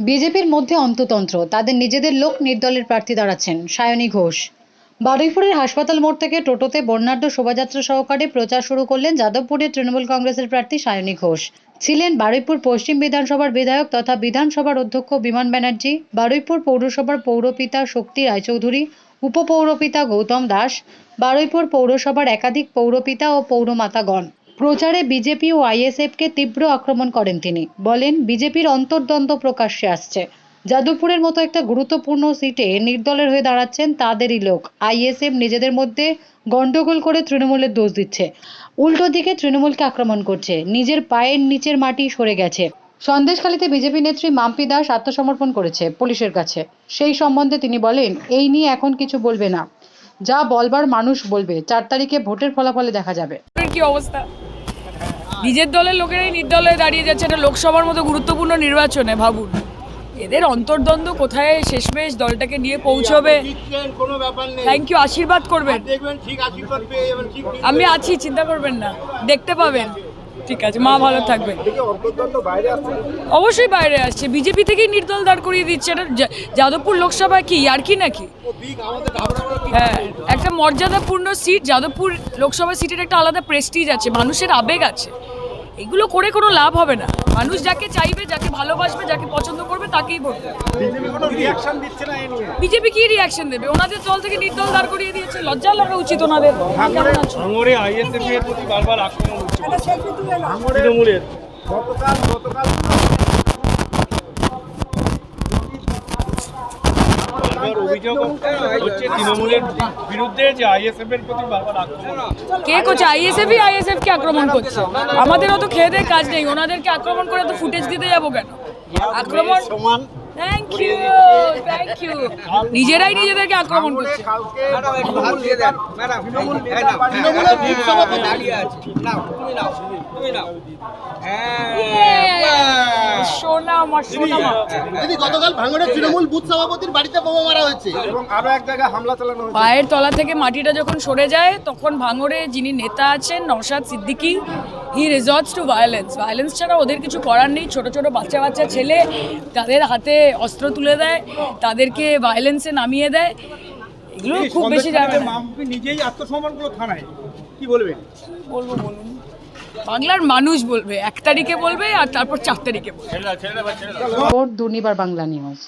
বিজেপির মধ্যে অন্ততন্ত্র, তাদের নিজেদের লোক নির্দলের প্রার্থী দাঁড়াচ্ছেন, সায়নী ঘোষ। বারুইপুরের হাসপাতাল মোড় থেকে টোটোতে বর্ণাঢ্য শোভাযাত্রা সহকারে প্রচার শুরু করলেন যাদবপুরের তৃণমূল কংগ্রেসের প্রার্থী সায়নী ঘোষ। ছিলেন বারুইপুর পশ্চিম বিধানসভার বিধায়ক তথা বিধানসভার অধ্যক্ষ বিমান ব্যানার্জি, বারুইপুর পৌরসভার পৌরপিতা শক্তি রায়চৌধুরী, উপপৌরপিতা গৌতম দাস, বারুইপুর পৌরসভার একাধিক পৌরপিতা ও পৌরমাতাগণ। প্রচারে বিজেপি ও আইএসএফকে তীব্র আক্রমণ করেন তিনি। বলেন, বিজেপির অন্তর্দ্বন্দ্ব প্রকাশ্যে আসছে। যাদবপুরের মতো একটা গুরুত্বপূর্ণ সিটে নির্দলের হয়ে দাঁড়াচ্ছেন তাদেরই লোক। আইএসএফ নিজেদের মধ্যে গন্ডগোল করে তৃণমূলের দোষ দিচ্ছে। উল্টো দিকে তৃণমূলকে আক্রমণ করছে। নিজের পায়ের নিচের মাটি সরে গেছে। সন্দেশখালীতে বিজেপি নেত্রী মাম্পি দাস আত্মসমর্পণ করেছে পুলিশের কাছে। সেই সম্বন্ধে তিনি বলেন, এই নিয়ে এখন কিছু বলবে না। যা বলবার মানুষ বলবে। চার তারিখে ভোটের ফলাফলে দেখা যাবে। কি অবস্থা? নিজের দলের লোকেরাই নির্দলে দাঁড়িয়ে যাচ্ছে। এটা লোকসভার মতো গুরুত্বপূর্ণ নির্বাচনে ভাবুন। এদের অন্তর্দ্বন্দ্ব কোথায়? শেষমেশ দলটাকে নিয়ে পৌঁছবে। থ্যাংক ইউ আশীর্বাদ করবেন। আমি আছি চিন্তা করবেন না। দেখতে পাবেন। ঠিক আছে, মা ভালো থাকবে। অবশ্যই বাইরে আসছে, বিজেপি থেকেই নির্দল দাঁড় করিয়ে দিচ্ছে এটা। যাদবপুর লোকসভা কি আর কি নাকি? হ্যাঁ একটা মর্যাদাপূর্ণ সিট যাদবপুর লোকসভা সিটের একটা আলাদা প্রেস্টিজ আছে, মানুষের আবেগ আছে। এগুলো করে কোনো লাভ হবে না। মানুষ যাকে চাইবে যাকে ভালোবাসবে যাকে পছন্দ করবে তাকেই ভোট দেবে। বিজেপি রিয়াকশন দিচ্ছে না এই নিয়ে বিজেপি কি রিয়াকশন দেবে? ওনাদের দল থেকে নির্দল দাঁড় করিয়ে দিয়েছে। লজ্জা লাগা উচিত ওনাদের। বারবার আক্রমণ হচ্ছে। তৃণমূলের। গতকাল গতকাল বারবার অভিযোগ হচ্ছে তৃণমূলের বিরুদ্ধে যে আইএসএফ এর প্রতি বারবার আক্রমণ। কে করছে? আইএসএফ ই আইএসএফ কে আক্রমণ করছে? আমাদের অত খেয়ে দেয়ে কাজ নেই। ওনাদেরকে আক্রমণ করে তো ফুটেজ দিতে যাব কেন? আক্রমণ সমান থ্যাংক ইউ থ্যাংক ইউ নিজেরাই নিজেদেরকে আক্রমণ করছে। গতকাল ভাঙড়ের তৃণমূল বুথ সভাপতির বাড়িতে বোমা মারা হয়েছে। এবং আরও এক জায়গায় হামলা চালানো হয়েছে। পায়ের তলা থেকে মাটিটা যখন সরে যায় তখন ভাঙড়ে যিনি নেতা আছেন Naushad Siddiqui he resorts to violence violence ছাড়া ওদের কিছু করার নেই। ছোট ছোট বাচ্চা বাচ্চা ছেলে তাদের হাতে অস্ত্র তুলে দেয় তাদেরকে ভায়োলেন্সে নামিয়ে দেয়। এগুলো খুব বেশি যাবে নিজেই আত্মসম্মান করল থানায়। কি বলবেন বলব বলুন বাংলার মানুষ বলবে এক তারিখে বলবে আর তারপর চার তারিখে বলবে। দুর্নিবার বাংলা নিউজ